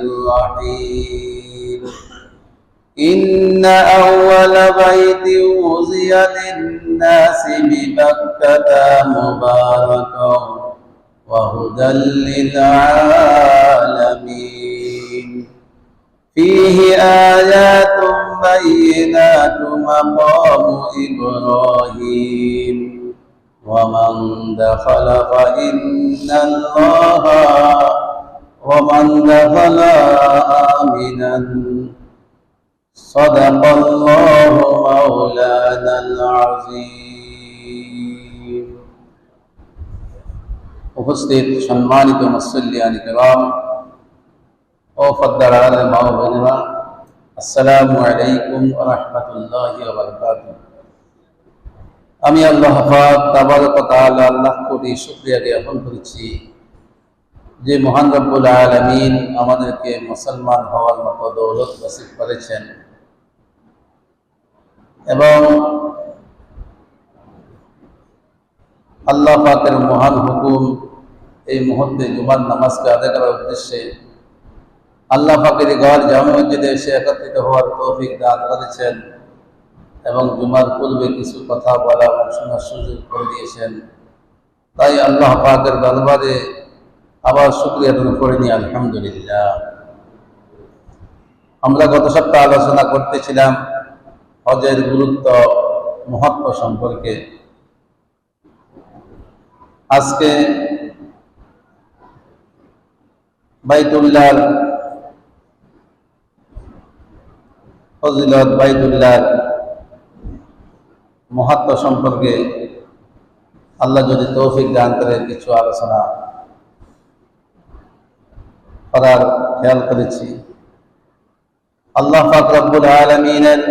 الرحيم إن أول بيت وزي للناس ببكة مباركا وهدى للعالمين فيه آيات بينات مقام إبراهيم ومن دخل فإن الله ومن دخل آمنا صدق الله مولانا العظيم উপস্থিত সম্মানিত মুসল্লিয়ানি কেরাম ও ফদ্দার আলম মা ও বোনেরা আসসালামু আলাইকুম ওয়া রাহমাতুল্লাহি ওয়া বারাকাতুহু আমি আল্লাহ পাক তাবারক তাআলা আল্লাহ কোটি শুকরিয়া জ্ঞাপন করেছি যে মহান রব্বুল আলামিন আমাদেরকে মুসলমান হওয়ার মতো দৌলত নসিব করেছেন। এবং আল্লাহ পাকের মহান হুকুম এই মুহূর্তে জুমার নামাজকে আদায় করার উদ্দেশ্যে আল্লাহ পাকের ঘর জামা মসজিদে এসে একত্রিত হওয়ার তৌফিক দান করেছেন এবং জুমার পূর্বে কিছু কথা বলা এবং শোনার সুযোগ করে দিয়েছেন। তাই আল্লাহ পাকের দরবারে আবার শুক্রিয়া করে নি আলহামদুলিল্লাহ। আমরা গত সপ্তাহ আলোচনা করতেছিলাম হজের গুরুত্ব, মহত্ব সম্পর্কে। আজকে বাইতুল্লাহ ফজিলত, বাইতুল্লাহ মহাত্ম সম্পর্কে আল্লাহ যদি তৌফিক দান করে কিছু আলোচনা করার খেয়াল করেছি। আল্লাহ পাক রব্বুল আলমিনের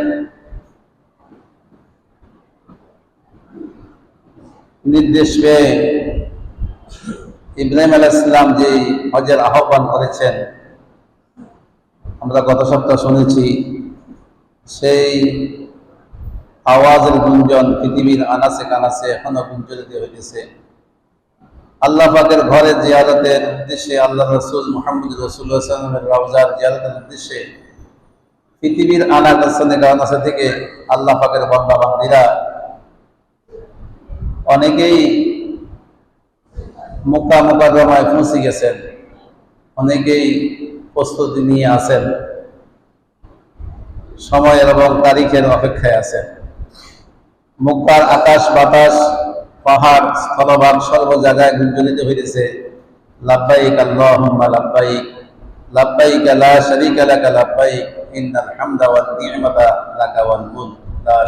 নির্দেশ পেয়ে ইব্রাহিম আলাইসাল্লাম যে হজের আহ্বান করেছেন, আমরা গত সপ্তাহ শুনেছি, সেই আওয়াজের গুঞ্জন পৃথিবীর আনাসে কানাসে এখনও গুঞ্জনিত হইতেছে আল্লাহ পাকের ঘরে জিয়ারতের উদ্দেশ্যে, আল্লাহ রসুল মোহাম্মদ রসুল্লাহামের রওজার জিয়ারতের উদ্দেশ্যে পৃথিবীর আনাকাশনে গানাসে থেকে আল্লাহ পাকের বন্দা বান্দিরা অনেকেই মোকা মোকারমায় পৌঁছে গেছেন, অনেকেই প্রস্তুতি নিয়ে আছেন, সময়ের এবং তারিখের অপেক্ষায় আছেন। মুক্তার আকাশ বাতাস পাহাড়, স্থলভাগ সর্ব জায়গায় গুঞ্জলিত হইতেছে। লাব্বাইক আল্লাহুম্মা লাব্বাইক লাব্বাইক লা শারীকা লাকা, লাব্বাইক ইন্নাল হামদা নি'মাতা লাকা ওয়াল মুলক, লা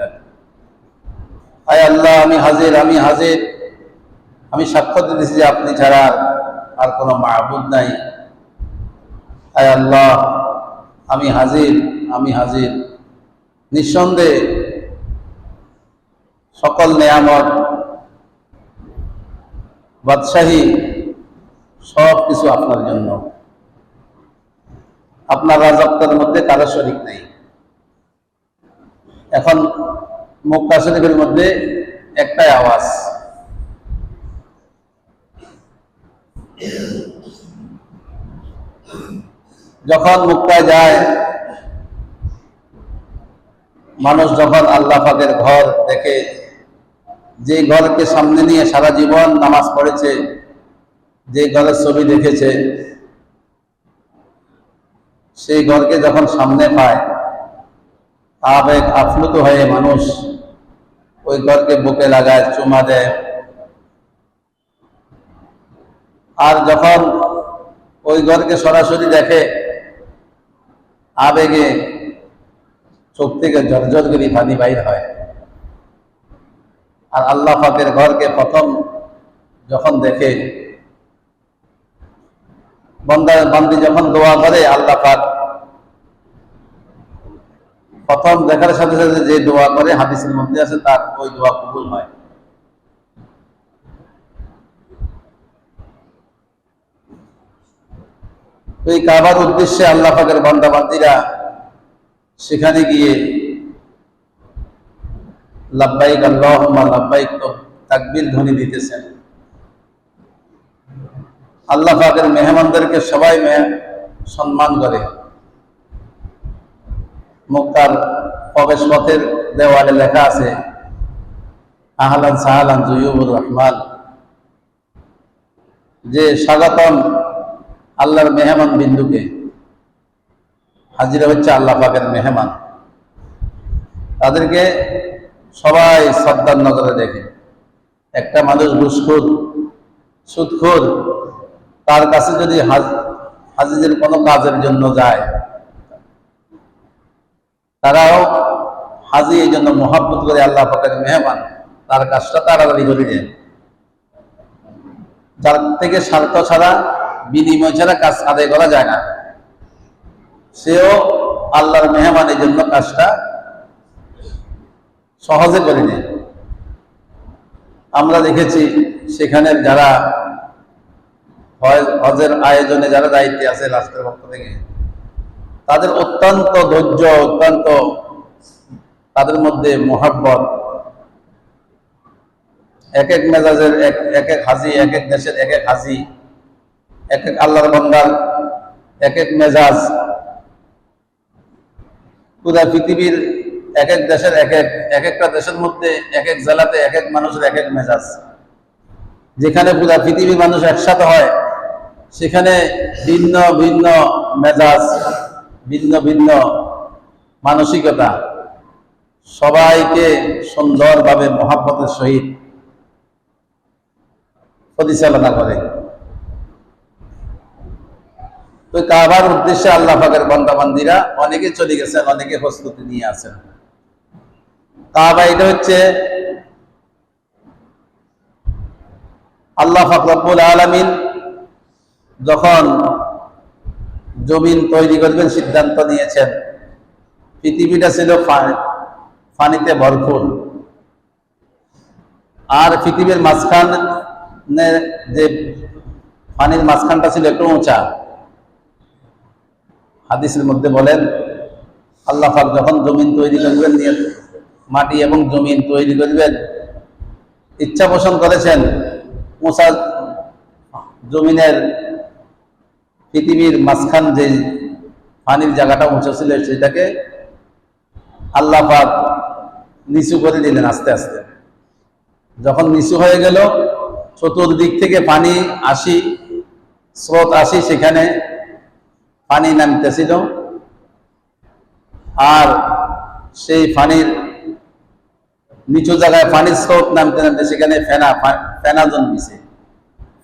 লাক। আল্লাহ, আমি হাজির আমি হাজির। আমি সাক্ষ্য দিতেছি যে আপনি ছাড়া আর কোনো মাহবুদ নাই। আয় আল্লাহ, আমি হাজির আমি হাজির। নিঃসন্দেহে সকল নেয়ামত বাদশাহী সব কিছু আপনার জন্য। আপনার রাজত্বের মধ্যে কারও শরিক নেই। এখন মক্কা শরীফের মধ্যে একটাই আওয়াজ। যখন মুক্তায় যায়, মানুষ যখন আল্লাহ পাকের ঘর দেখে যে ঘরকে সামনে নিয়ে সারা জীবন নামাজ পড়েছে, যে ঘরের ছবি দেখেছে, সেই ঘরকে যখন সামনে পায়, আবেগ আপ্লুত হয়ে মানুষ ওই ঘরকে বুকে লাগায়, চুমা দেয়। আর যখন ওই ঘরকে সরাসরি দেখে, আবেগে চোখ থেকে জর্জর করে পানি বাইর হয়। আর আল্লাহ পাকের ঘরকে প্রথম যখন দেখে, বন্দা, বান্দি যখন দোয়া করে, আল্লাহ পাক প্রথম দেখার সাথে সাথে যে দোয়া করে, হাদিসের মধ্যে আছে, তার ওই দোয়া কবুল হয়। ওই কাবার উদ্দেশ্যে আল্লাহ পাকের বন্দা বান্দিরা সেখানে গিয়ে লাব্বাইক আল্লাহুম্মা, লাব্বাইক তো তাকবীর ধ্বনি দিতেছেন। আল্লাহ পাকের মেহমানদেরকে সবাই সম্মান করে। মক্কার প্রবেশ পথের দেওয়ালে লেখা আছে, আহলান সাহালান জুয়ুবুর রহমান। যে স্বাগতম আল্লাহর মেহমান বিন্দুকে, হাজিরা হচ্ছে আল্লাহ পাকের মেহমান। তাদেরকে সবাই শ্রদ্ধার নজরে দেখে। একটা মানুষ ঘুষখোর, সুদখোর, তার কাছে যদি হাজ- হাজিদের কোনো কাজের জন্য যায়, তারাও হাজি এই জন্য মহাব্বত করে আল্লাহ পাকের মেহমান, তার কাজটা তাড়াতাড়ি করে দেন। যার থেকে স্বার্থ ছাড়া, বিনিময় ছাড়া কাজ আদায় করা যায় না। সেও আল্লাহর মেহমান এই জন্য কাজটা সহজে করে নেয়। আমরা দেখেছি সেখানের যারা হজ- হজের আয়োজনে যারা দায়িত্বে আছে রাষ্ট্রের পক্ষ থেকে, তাদের অত্যন্ত ধৈর্য, অত্যন্ত তাদের মধ্যে মোহাব্বত। এক এক মেজাজের, এক এক এক হাজি এক এক দেশের এক এক হাজি এক এক আল্লাহর বন্দার এক এক মেজাজ। পুরা পৃথিবীর এক এক দেশের এক এক এক একটা দেশের মধ্যে এক এক জেলাতে এক এক মানুষের এক এক মেজাজ। যেখানে পুরা পৃথিবীর মানুষ একসাথে হয়, সেখানে ভিন্ন ভিন্ন মেজাজ, ভিন্ন ভিন্ন মানসিকতা, সবাইকে সুন্দরভাবে মহাব্বতের সহিত পরিচালনা করে। তো কাবার উদ্দেশ্যে আল্লাহ পাকের বন্দাবান্দিরা অনেকে চলে গেছেন, অনেকে প্রস্তুতি নিয়ে আছেন। কাবা এটা হচ্ছে আল্লাহ ফাকরাবুল আলমিন যখন জমিন তৈরি করবেন, সিদ্ধান্ত নিয়েছেন। পৃথিবীটা ছিল পানিতে ভরপুর। আর পৃথিবীর মাঝখানে যে পানির মাঝখানটা ছিল একটু উঁচা। হাদিসের মধ্যে বলেন, আল্লাহ যখন জমিন তৈরি করবেন, নিয়ে মাটি এবং জমিন তৈরি করবেন। ইচ্ছা পোষণ করেছেন উঁচা জমিনের পৃথিবীর মাঝখান যে পানির জায়গাটা উঁচু ছিল সেটাকে আল্লাপাক নিচু করে দিলেন আস্তে আস্তে। যখন নিচু হয়ে গেল, চতুর্দিক থেকে পানি আসি, স্রোত আসি সেখানে পানি নামতেছিল। আর সেই পানির নিচু জায়গায় পানির স্রোত নামতে নামতে সেখানে ফেনা ফেনা জন্মিছে।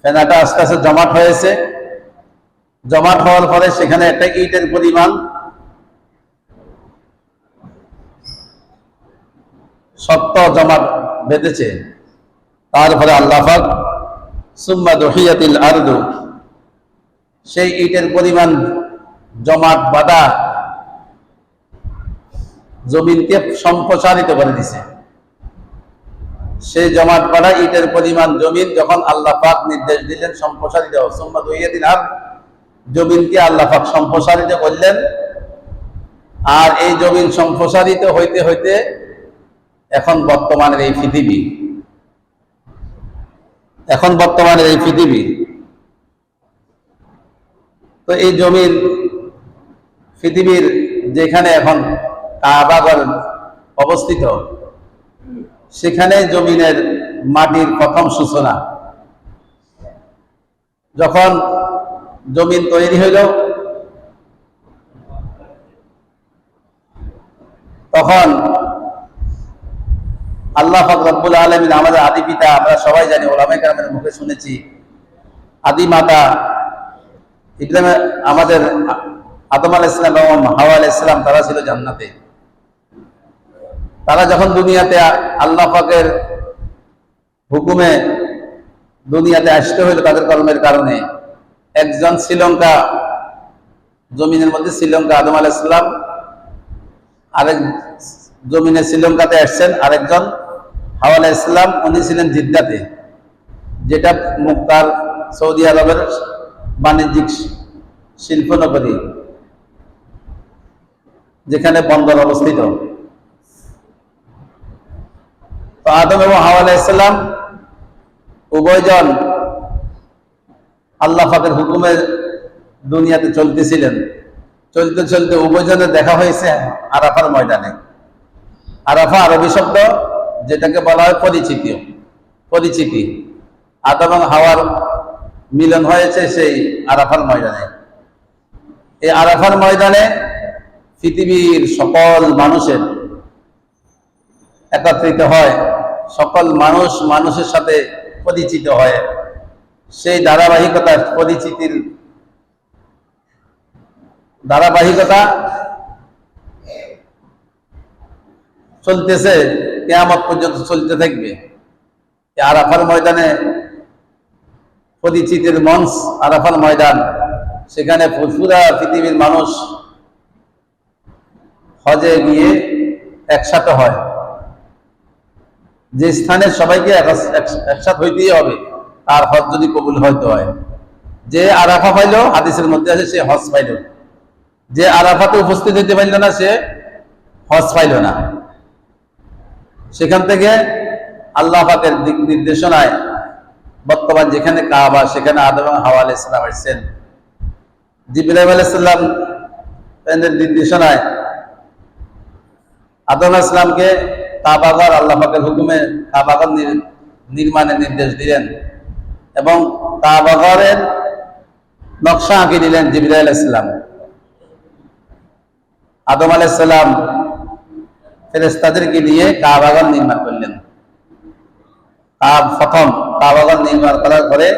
ফেনাটা আস্তে আস্তে জমাট হয়েছে। জমাট হওয়ার পরে সেখানে একটা ইটের পরিমাণ সত্য জমাট বেঁধেছে। তারপরে আল্লাহাক সুম্মা দহিয়াতিল আরদু, সেই ইটের পরিমাণ জমাট বাঁধা জমিনকে সম্প্রসারিত করে দিছে। সেই জমাট বাঁধা ইটের পরিমাণ জমিন যখন আল্লাহ পাক নির্দেশ দিলেন সম্প্রসারিত সুম্মা দহিয়াতিল আর জমিনকে আল্লাহ পাক সম্প্রসারিত করলেন। আর এই জমিন সম্প্রসারিত হইতে হইতে এখন বর্তমানের এই পৃথিবী। এখন বর্তমানের এই পৃথিবী। তো এই জমির পৃথিবীর যেখানে এখন কাবাগর অবস্থিত সেখানে জমিনের মাটির প্রথম সূচনা। যখন জমিন তৈরি হইল, তখন আল্লাহ ফকরবুল আলমিন আমাদের আদি পিতা, আমরা সবাই জানি ওলামে গ্রামের মুখে শুনেছি, আদি মাতা ইব্রাহিম আমাদের আদম আল ইসলাম এবং হাওয়া আল ইসলাম তারা ছিল জান্নাতে। তারা যখন দুনিয়াতে আল্লাহ পাকের হুকুমে দুনিয়াতে আসতে হইল তাদের কর্মের কারণে, একজন শ্রীলঙ্কা, জমিনের মধ্যে শ্রীলঙ্কা আদম আল ইসলাম আরেক জমিনে শ্রীলঙ্কাতে আসছেন আরেকজন হাওয়ালা ইসলাম উনি ছিলেন জিদ্দাতে, যেটা মুক্তার সৌদি আরবের বাণিজ্যিক শিল্প নগরী যেখানে বন্দর অবস্থিত। তো আদম এবং হাওয়ালা ইসলাম উভয়জন আল্লাহ ফাকের হুকুমে দুনিয়াতে চলতেছিলেন। চলতে চলতে উভয়জনের দেখা হয়েছে আরাফার ময়দানে। আরাফা আরবি শব্দ যেটাকে বলা হয় পরিচিতি। পরিচিতি। আদম এবং হাওয়ার মিলন হয়েছে সেই আরাফার ময়দানে। এই আরাফার ময়দানে পৃথিবীর সকল মানুষের একত্রিত হয় সকল মানুষ মানুষের সাথে পরিচিত হয়। সেই ধারাবাহিকতা, পরিচিতির ধারাবাহিকতা চলতেছে, কেয়ামত পর্যন্ত চলতে থাকবে। আরাফার ময়দানে পরিচিতির মঞ্চ, আরাফার ময়দান, সেখানে পুরা পৃথিবীর মানুষ হজে গিয়ে একসাথে হয়। যে স্থানে সবাইকে একসাথে হইতেই হবে, তার হজ যদি কবুল হয়তো হয়। যে আরাফা পাইল, হাদিসের মধ্যে আছে, সে হজ পাইল। যে আরাফাতে উপস্থিত হইতে পারল না, সে হজ পাইল না। সেখান থেকে আল্লাহ পাকের দিক নির্দেশনায় বর্তমান যেখানে কাবা, সেখানে আদম হাওয়া আলাই ইসলাম আসছেন। জিবিরাইম আলাইসাল্লাম নির্দেশনায় আদম ইসলামকে কাবাগর আল্লাহ পাকের হুকুমে কাবাগর নির্মাণের নির্দেশ দিলেন এবং কাবাগরের নকশা আঁকি দিলেন জিবিরাইল ইসলাম আদম আলাইসাল্লাম ফেরেস্তাদেরকে নিয়ে কাবাগর নির্মাণ করলেন। প্রথম কাবাগর নির্মাণ করার পরে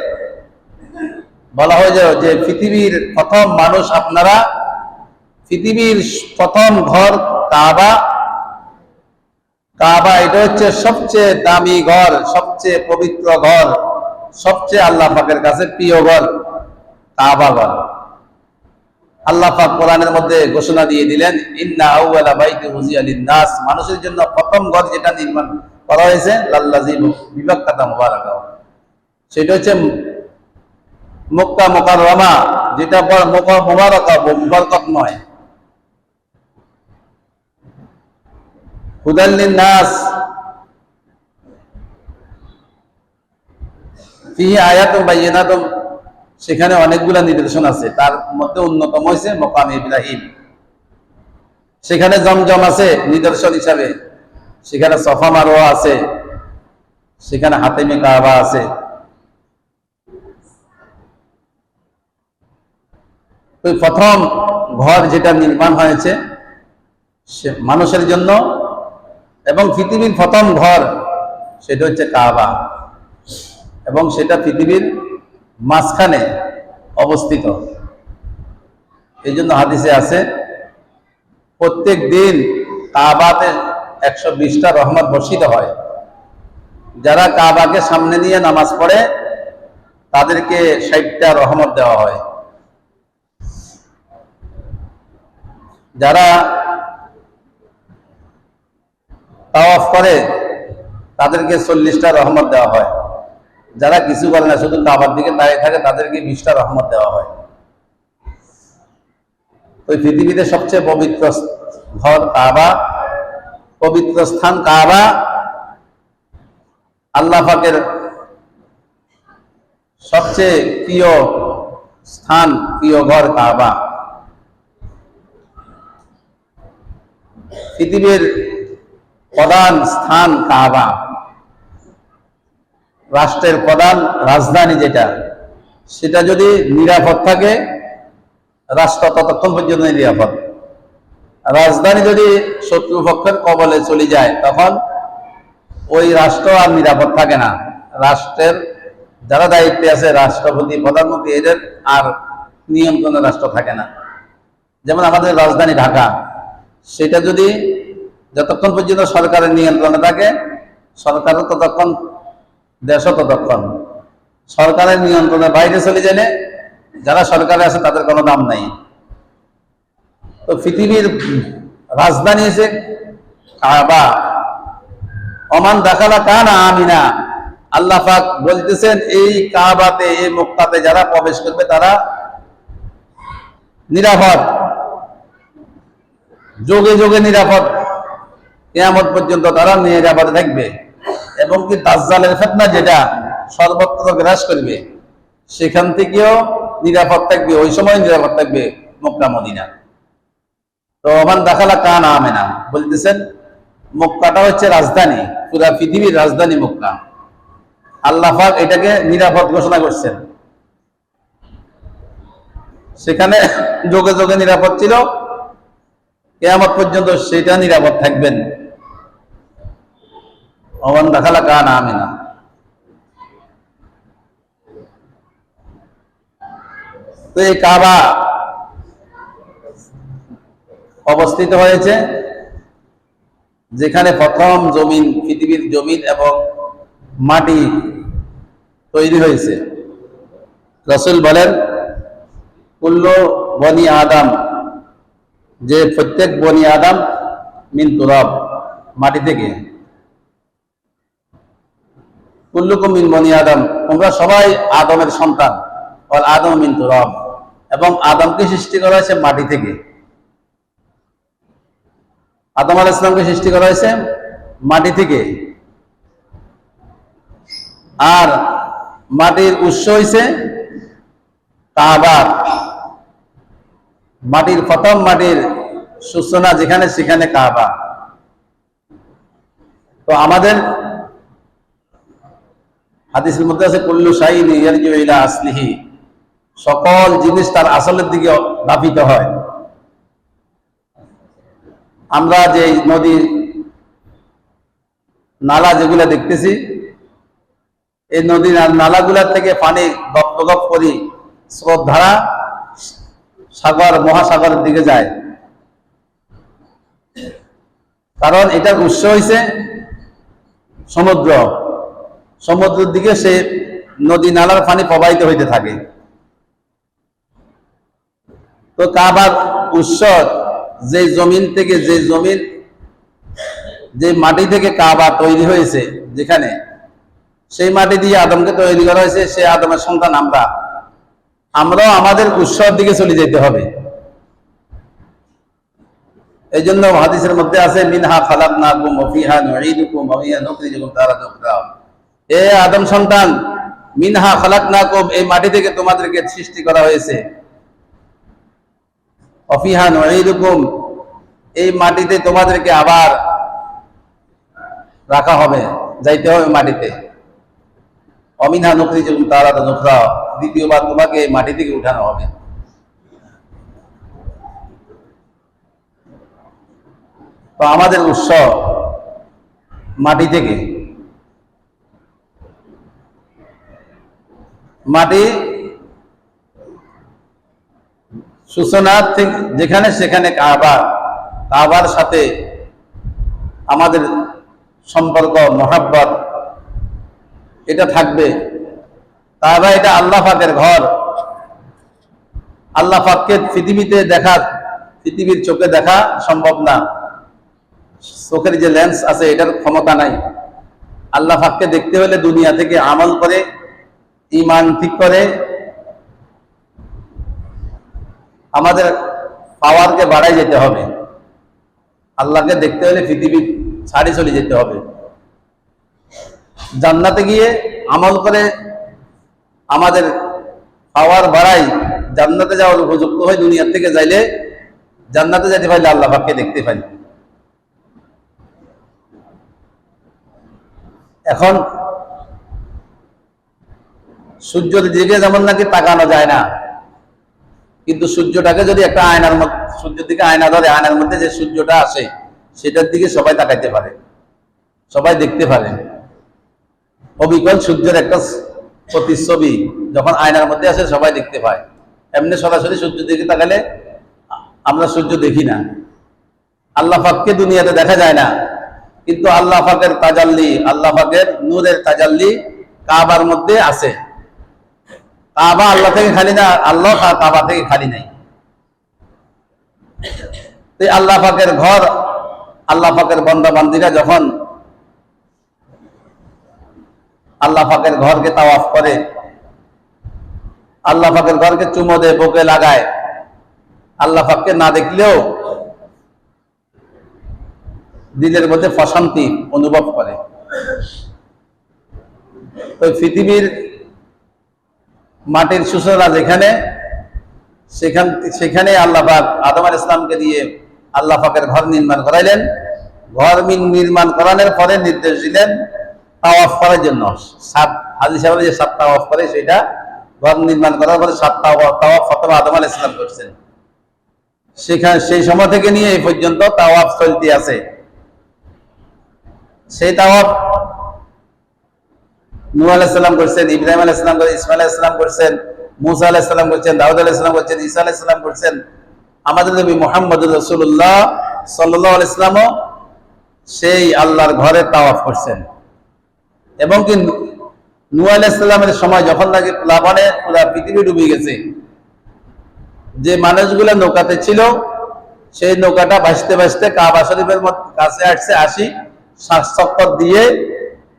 বলা হয়ে যায় যে পৃথিবীর প্রথম মানুষ আপনারা, পৃথিবীর প্রথম ঘর কাবা কাবা, এটা হচ্ছে সবচেয়ে দামি ঘর, সবচেয়ে পবিত্র ঘর, সবচেয়ে আল্লাহ পাকের কাছে প্রিয় ঘর, কাবা ঘর। আল্লাহ পাক কোরআনের মধ্যে ঘোষণা দিয়ে দিলেন, ইন্না আউয়ালা বাইতি উজিয়া লিন-নাস মানুষের জন্য প্রথম ঘর যেটা নির্মাণ করা হয়েছে, লাল্লাজি বিবাক্কাতা মুবারাকা। সেটা হচ্ছে মক্কা মুকাররমা, যেটা মুবারাকা বরকতময় সেখানে অনেকগুলা নিদর্শন আছে। তার মধ্যে অন্যতম হয়েছে মকাম ইব্রাহিম। সেখানে জমজম আছে নিদর্শন হিসাবে। সেখানে সফা মারোয়া আছে। সেখানে হাতেমে কাবা আছে। প্রথম ঘর যেটা নির্মাণ হয়েছে, সে মানুষের জন্য এবং পৃথিবীর প্রথম ঘর সেটা হচ্ছে কাবা। এবং সেটা পৃথিবীর মাঝখানে অবস্থিত। এই জন্য হাদিসে আছে, প্রত্যেক দিন কাবাতে একশো বিশটা রহমত বর্ষিত হয়। যারা কাবাকে সামনে নিয়ে নামাজ পড়ে, তাদেরকে ষাটটা রহমত দেওয়া হয়। যারা তাওয়াফ করে, তাদেরকে চল্লিশটা রহমত দেওয়া হয়। যারা কিছু করে না, শুধু কাবার দিকে দাঁড়িয়ে থাকে, তাদেরকে বিশটা রহমত দেওয়া হয়। ওই পৃথিবীতে সবচেয়ে পবিত্র ঘর কাবা। পবিত্র স্থান কাবা। আল্লাহ পাকের সবচেয়ে প্রিয় স্থান, প্রিয় ঘর কাবা। পৃথিবীর প্রধান স্থান কাবা। রাষ্ট্রের প্রধান রাজধানী যেটা, সেটা যদি নিরাপদ থাকে, রাষ্ট্র ততক্ষণ পর্যন্ত নিরাপদ। রাজধানী যদি শত্রুপক্ষের কবলে চলে যায়, তখন ওই রাষ্ট্র আর নিরাপদ থাকে না। রাষ্ট্রের যারা দায়িত্বে আছে, রাষ্ট্রপতি, প্রধানমন্ত্রী, এদের আর নিয়ন্ত্রণে রাষ্ট্র থাকে না। যেমন আমাদের রাজধানী ঢাকা, সেটা যদি যতক্ষণ পর্যন্ত সরকারের নিয়ন্ত্রণে থাকে, সরকারও ততক্ষণ, দেশও ততক্ষণ। সরকারের নিয়ন্ত্রণের বাইরে চলে গেলে যারা সরকারে আছে তাদের কোনো দাম নাই। তো পৃথিবীর রাজধানী এসে কাবা। অমান দেখালা কানা আমিনা। আল্লাহ পাক বলতেছেন, এই কাবাতে, এই মুক্তাতে যারা প্রবেশ করবে তারা নিরাপদ। যোগে যোগে নিরাপদ। কেয়ামত পর্যন্ত তারা নিরাপদে থাকবে। এবং কি দাজ্জালের ফেতনা যেটা সর্বত্র গ্রাস করবে, সেখান থেকেও নিরাপদ থাকবে, ওই সময় নিরাপদ থাকবে মক্কা, মদিনা। তো ওমান দেখালা কান আমেনা, বলতেছেন, মক্কাটা হচ্ছে রাজধানী, পুরা পৃথিবীর রাজধানী মক্কা। আল্লাহ এটাকে নিরাপদ ঘোষণা করছেন। সেখানে যোগে যোগে নিরাপদ ছিল, কেয়ামত পর্যন্ত সেটা নিরাপদ থাকবেন। অমান দেখালা কান আমেনা তো এই কাবা অবস্থিত হয়েছে যেখানে প্রথম জমিন, পৃথিবীর জমিন এবং মাটি তৈরি হয়েছে। রসুল বলেন, কুল্ল বনি আদম, যে প্রত্যেক বনি আদম, মিন তুরব, মাটি থেকে কুল্লুকুম বনি আদম, তোমরা সবাই আদমের সন্তান। আর আদম এবং আদমকে সৃষ্টি করা হয়েছে মাটি থেকে। আদম আল ইসলামকে সৃষ্টি করা হয়েছে মাটি থেকে। আর মাটির উৎস হয়েছে কাবার মাটির প্রথম মাটির সূচনা যেখানে, সেখানে কাবা। তো আমাদের হাদিসের মধ্যে আছে, কুল্লু শাহিন আসলিহি। সকল জিনিস তার আসলের দিকে ধাপিত হয়। আমরা যে নদী, নালা যেগুলা দেখতেছি, এই নদী নালাগুলার থেকে পানি গপ গপ করি স্রোত ধারা সাগর, মহাসাগরের দিকে যায়। কারণ এটার উৎস হয়েছে সমুদ্র। সমুদ্রের দিকে সে নদী নালার পানি প্রবাহিত হইতে থাকে। তো কাবার উৎস যে জমিন থেকে যে জমিন, যে মাটি থেকে কাবা তৈরি হয়েছে যেখানে, সেই মাটি দিয়ে আদমকে তৈরি করা হয়েছে, সে আদমের সন্তান আমরা। আমরাও আমাদের উৎসর দিকে চলে যেতে হবে। এই জন্য হাদিসের মধ্যে আছে, মিনহা অফিহা নুকুম অফিহা নকরি যখন তারা এ আদম সন্তান, মিনহা খালাক কুম এই মাটি থেকে তোমাদেরকে সৃষ্টি করা হয়েছে। অফিহা নুকুম এই মাটিতে তোমাদেরকে আবার রাখা হবে, যাইতে হবে মাটিতে। অমিনহা নকরি যখন তারা নকরা দ্বিতীয়বার তোমাকে এই মাটি থেকে উঠানো হবে। তো আমাদের উৎস মাটি থেকে। মাটি সূচনা থেকে যেখানে সেখানে কাবা। কাবার সাথে আমাদের সম্পর্ক, মহাব্বত, এটা থাকবে। কাবা এটা আল্লাহ পাকের ঘর। আল্লাহ পাককে পৃথিবীতে দেখা, পৃথিবীর চোখে দেখা সম্ভব না। চোখের যে লেন্স আছে, এটার ক্ষমতা নাই। আল্লাহ পাককে দেখতে হলে দুনিয়া থেকে আমল করে ইমান ঠিক করে, আমাদের পাওয়ারকে বাড়াই যেতে হবে। আল্লাহকে দেখতে হলে পৃথিবীর ছাড়ি চলে যেতে হবে। জান্নাতে গিয়ে আমল করে আমাদের পাওয়ার বাড়াই জান্নাতে যাওয়ার উপযুক্ত হয় দুনিয়ার থেকে যাইলে জান্নাতে যেতে পারলে আল্লাহ পাককে দেখতে পাই এখন সূর্যের দিকে যেমন নাকি তাকানো যায় না, কিন্তু সূর্যটাকে যদি একটা আয়নার মধ্যে সূর্যের দিকে আয়না ধরে, আয়নার মধ্যে যে সূর্যটা আসে, সেটার দিকে সবাই তাকাইতে পারে, সবাই দেখতে পারে। অবিকল সূর্যের একটা প্রতিচ্ছবি যখন আয়নার মধ্যে আসে, সবাই দেখতে পায়। এমনি সরাসরি সূর্যের দিকে তাকালে আমরা সূর্য দেখি না। আল্লাহ পাককে দুনিয়াতে দেখা যায় না, কিন্তু আল্লাহ পাকের তাজাল্লি, আল্লাহ পাকের নূরের তাজাল্লি কাবার মধ্যে আছে। কাবা আল্লাহ থেকে খালি না, আল্লাহ কাবা থেকে খালি নাই। আল্লাহ পাকের ঘর, আল্লাহ পাকের বন্দা বান্দিরা যখন আল্লাহ পাকের ঘরকে তাওয়াফ করে, আল্লাহ পাকের ঘরকে চুমো দেয় বুকে লাগায়, আল্লাহ পাককে না দেখলেও দিলের মধ্যে প্রশান্তি অনুভব করে। তো পৃথিবীর মাটির সূচনা যেখানে, সেখান, সেখানে আল্লাহ পাক আদম আল ইসলামকে দিয়ে আল্লাহ পাকের ঘর নির্মাণ করাইলেন। ঘর নির্মাণ করানোর পরে নির্দেশ দিলেন, তাওয়াফ করার জন্য। সাত, হাজি সাহেব যে সাত তাওয়াফ করে, সেটা ঘর নির্মাণ করার পরে সাত তাওয়াফ ফতমা আদম আল ইসলাম করছেন। সেখানে, সেই সময় থেকে নিয়ে এই পর্যন্ত তাওয়াফ চলতে আছে। সেই তাওয়াফ নূহ আলাইসাল্লাম করছেন, ইব্রাহিম আলাইসাল্লাম করেছেন ইসমাইল আলাইসাল্লাম করছেন, মুসা আলাইসাল্লাম করছেন, দাউদ আলাইসাল্লাম করছেন, ঈসা আলাইসাল্লাম করছেন। আমাদের নবী মোহাম্মদ রসুল্লাহ সাল্লাহ আলাইসলামও সেই আল্লাহর ঘরে তাওয়াফ করছেন। এবং কি নূহ আলাইসাল্লামের সময় যখন নাকি প্লাবনে পুরা পৃথিবী ডুবে গেছে, যে মানুষগুলো নৌকাতে ছিল, সেই নৌকাটা ভাসতে ভাসতে কাবা শরীফের কাছে আসছে, আসি শ্বাস দিয়ে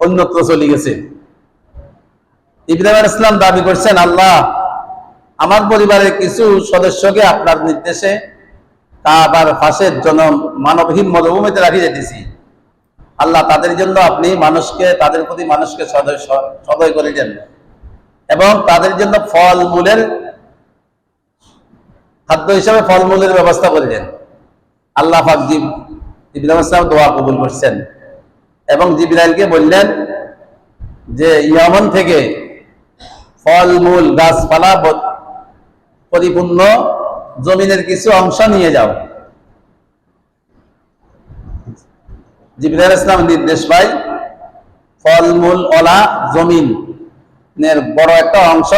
অন্যত্র চলে গেছে। ইব্রাহিম ইসলাম দাবি করছেন, আল্লাহ, আমার পরিবারের কিছু সদস্যকে আপনার নির্দেশে কাবার ফাঁসের জন্য মানবহীন মরুভূমিতে রাখি যেতেছি আল্লাহ, তাদের জন্য আপনি মানুষকে, তাদের প্রতি মানুষকে সদয় সদয় করে দেন এবং তাদের জন্য ফল মূলের খাদ্য হিসাবে ফলমূলের ব্যবস্থা করে দেন। আল্লাহ পাক জিব ইব্রাহিম ইসলাম দোয়া কবুল করছেন এবং জিবরাইলকে বললেন যে, ইয়ামন থেকে ফলমূল গাছপালা পরিপূর্ণ জমিনের কিছু অংশ নিয়ে যাও। জিবিদার ইসলাম নির্দেশ পাই ফলমূল অলা জমিনের বড় একটা অংশ